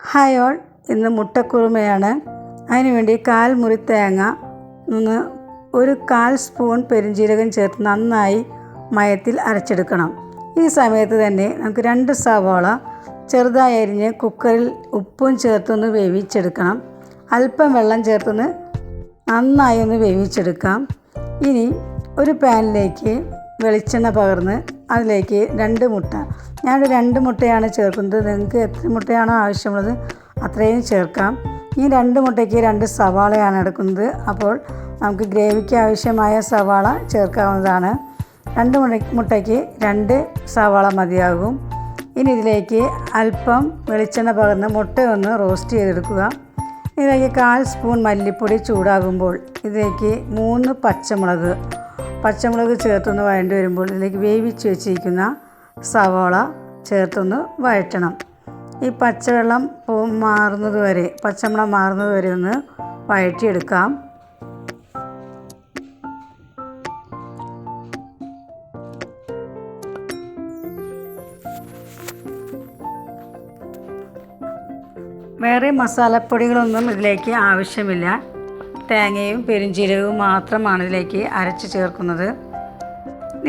Hi all. ഇന്ന് മുട്ടക്കുറുമയാണ്. അതിനുവേണ്ടി കാൽ മുറി തേങ്ങ ഒന്ന് ഒരു കാൽ സ്പൂൺ പെരുംജീരകം ചേർത്ത് നന്നായി മയത്തിൽ അരച്ചെടുക്കണം. ഈ സമയത്ത് തന്നെ നമുക്ക് രണ്ട് സവാള ചെറുതായി അരിഞ്ഞ് കുക്കറിൽ ഉപ്പും ചേർത്തൊന്ന് വേവിച്ചെടുക്കണം. അല്പം വെള്ളം ചേർത്തൊന്ന് നന്നായി ഒന്ന് വേവിച്ചെടുക്കാം. ഇനി ഒരു പാനിലേക്ക് വെളിച്ചെണ്ണ പകർന്ന് അതിലേക്ക് രണ്ട് മുട്ട. ഞാൻ രണ്ട് മുട്ടയാണ് ചേർക്കുന്നത്. നിങ്ങൾക്ക് എത്ര മുട്ടയാണോ ആവശ്യമുള്ളത് അത്രയും ചേർക്കാം. ഈ രണ്ട് മുട്ടയ്ക്ക് രണ്ട് സവാളയാണ് എടുക്കുന്നത്. അപ്പോൾ നമുക്ക് ഗ്രേവിക്ക് ആവശ്യമായ സവാള ചേർക്കാവുന്നതാണ്. രണ്ട് മുട്ട മുട്ടയ്ക്ക് രണ്ട് സവാള മതിയാകും. ഇനി ഇതിലേക്ക് അല്പം വെളിച്ചെണ്ണ പകർന്ന് മുട്ട ഒന്ന് റോസ്റ്റ് ചെയ്തെടുക്കുക. ഇതിലേക്ക് കാൽ സ്പൂൺ മല്ലിപ്പൊടി ചൂടാകുമ്പോൾ ഇതിലേക്ക് മൂന്ന് പച്ചമുളക് പച്ചമുളക് ചേർത്തൊന്ന് വഴണ്ടി വരുമ്പോൾ ഇതിലേക്ക് വേവിച്ച് വെച്ചിരിക്കുന്ന സവാള ചേർത്തൊന്ന് വഴറ്റണം. ഈ പച്ചവെള്ളം മാറുന്നത് വരെ പച്ചമുളക് മാറുന്നത് വരെ ഒന്ന് വഴറ്റിയെടുക്കാം. വേറെ മസാലപ്പൊടികളൊന്നും ഇതിലേക്ക് ആവശ്യമില്ല. തേങ്ങയും പെരുംജീരകവും മാത്രമാണ് ഇതിലേക്ക് അരച്ച് ചേർക്കുന്നത്.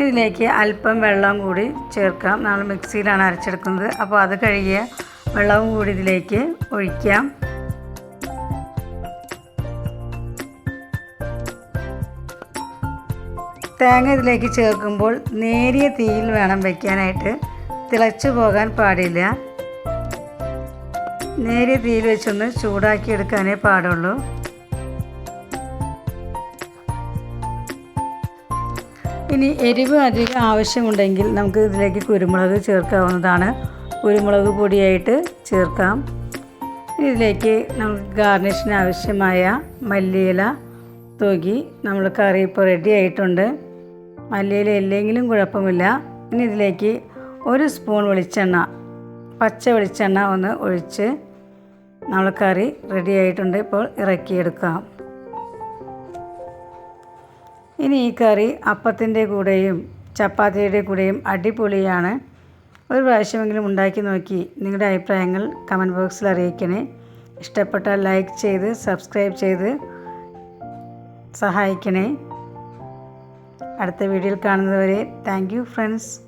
ഇതിലേക്ക് അല്പം വെള്ളം കൂടി ചേർക്കാം. നമ്മൾ മിക്സിയിലാണ് അരച്ചെടുക്കുന്നത്. അപ്പോൾ അത് കഴുകിയ വെള്ളവും കൂടി ഇതിലേക്ക് ഒഴിക്കാം. തേങ്ങ ഇതിലേക്ക് ചേർക്കുമ്പോൾ നേരിയ തീയിൽ വേണം വയ്ക്കാനായിട്ട് തിളച്ചു പോകാൻ പാടില്ല. നേരിയ തീയിൽ വെച്ചൊന്ന് ചൂടാക്കി എടുക്കാനേ പാടുള്ളൂ. ഇനി എരിവ് അധികം ആവശ്യമുണ്ടെങ്കിൽ നമുക്ക് ഇതിലേക്ക് കുരുമുളക് ചേർക്കാവുന്നതാണ്. കുരുമുളക് പൊടിയായിട്ട് ചേർക്കാം. ഇതിലേക്ക് നമുക്ക് ഗാർണിഷിന് ആവശ്യമായ മല്ലിയില തൂകി നമ്മൾ കറി ഇപ്പോൾ റെഡി ആയിട്ടുണ്ട്. മല്ലിയില ഇല്ലെങ്കിലും കുഴപ്പമില്ല. ഇനി ഇതിലേക്ക് ഒരു സ്പൂൺ വെളിച്ചെണ്ണ പച്ച വെളിച്ചെണ്ണ ഒന്ന് ഒഴിച്ച് നമ്മൾ കറി റെഡി ആയിട്ടുണ്ട്. ഇപ്പോൾ ഇറക്കിയെടുക്കാം. ഇനി ഈ കറി അപ്പത്തിന്റെ കൂടെയും ചപ്പാത്തിയുടെ കൂടെയും അടിപൊളിയാണ്. ഒരു പ്രാവശ്യമെങ്കിലും ഉണ്ടാക്കി നോക്കി നിങ്ങളുടെ അഭിപ്രായങ്ങൾ കമന്റ് ബോക്സിൽ അറിയിക്കണേ. ഇഷ്ടപ്പെട്ടാൽ ലൈക്ക് ചെയ്ത് സബ്സ്ക്രൈബ് ചെയ്ത് സഹായിക്കണേ. അടുത്ത വീഡിയോയിൽ കാണുന്നതുവരെ താങ്ക് ഫ്രണ്ട്സ്